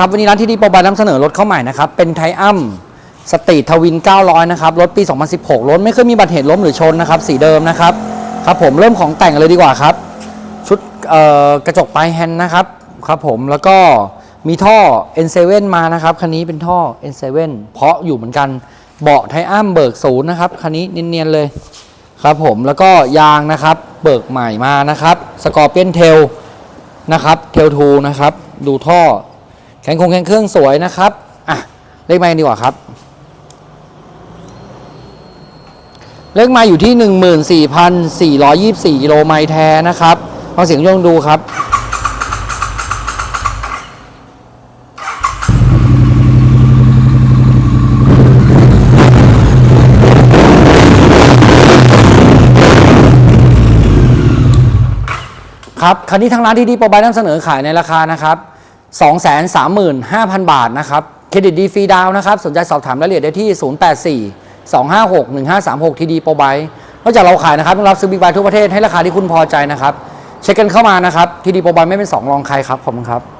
ครับวันนี้ร้านที่ดีโปรบายนำเสนอรถเข้าใหม่นะครับ เป็นไทอัมสตีทวิน 900 นะครับ รถปี 2016 รถไม่เคยมีบัตรเหตุล้มหรือชนนะครับ สีเดิมนะครับ ครับผมเริ่มของแต่งเลยดีกว่าครับ ชุดกระจกปลายแฮนด์นะครับ ครับผมแล้วก็มีท่อ N7 มานะครับ คันนี้เป็นท่อ N7 เพราะอยู่เหมือนกันเบาะไทอัมเบิกศูนย์นะครับ คันนี้เนียนๆเลย ครับผมแล้วก็ยางนะครับ เบิกใหม่มานะครับสกอร์เปียนเทลนะครับเทลทูนะครับ ดูท่อ แข็งคงแข็งเครื่องสวยนะครับ อะ เลขไมากันดีกว่าครับ เลขไมาอยู่ที่ 14,424กิโลไมล์แท้นะครับฟังเสียงยองดูครับครับคันนี้ทางร้านที่ดีโปรบายนำเสนอขายในราคานะครับ 235,000 บาทนะครับ เครดิตดีฟรีดาวนะครับ สนใจสอบถามรายละเอียดได้ที่ 084 256 1536 ทีดีโปรบายนอกจากเราขายนะครับยังรับซื้อบิ๊กไบทั่วประเทศให้ราคาที่คุณพอใจนะครับ เช็คกันเข้ามานะครับ ทีดีโปรบายไม่เป็นสองรองใครครับ ขอบคุณครับ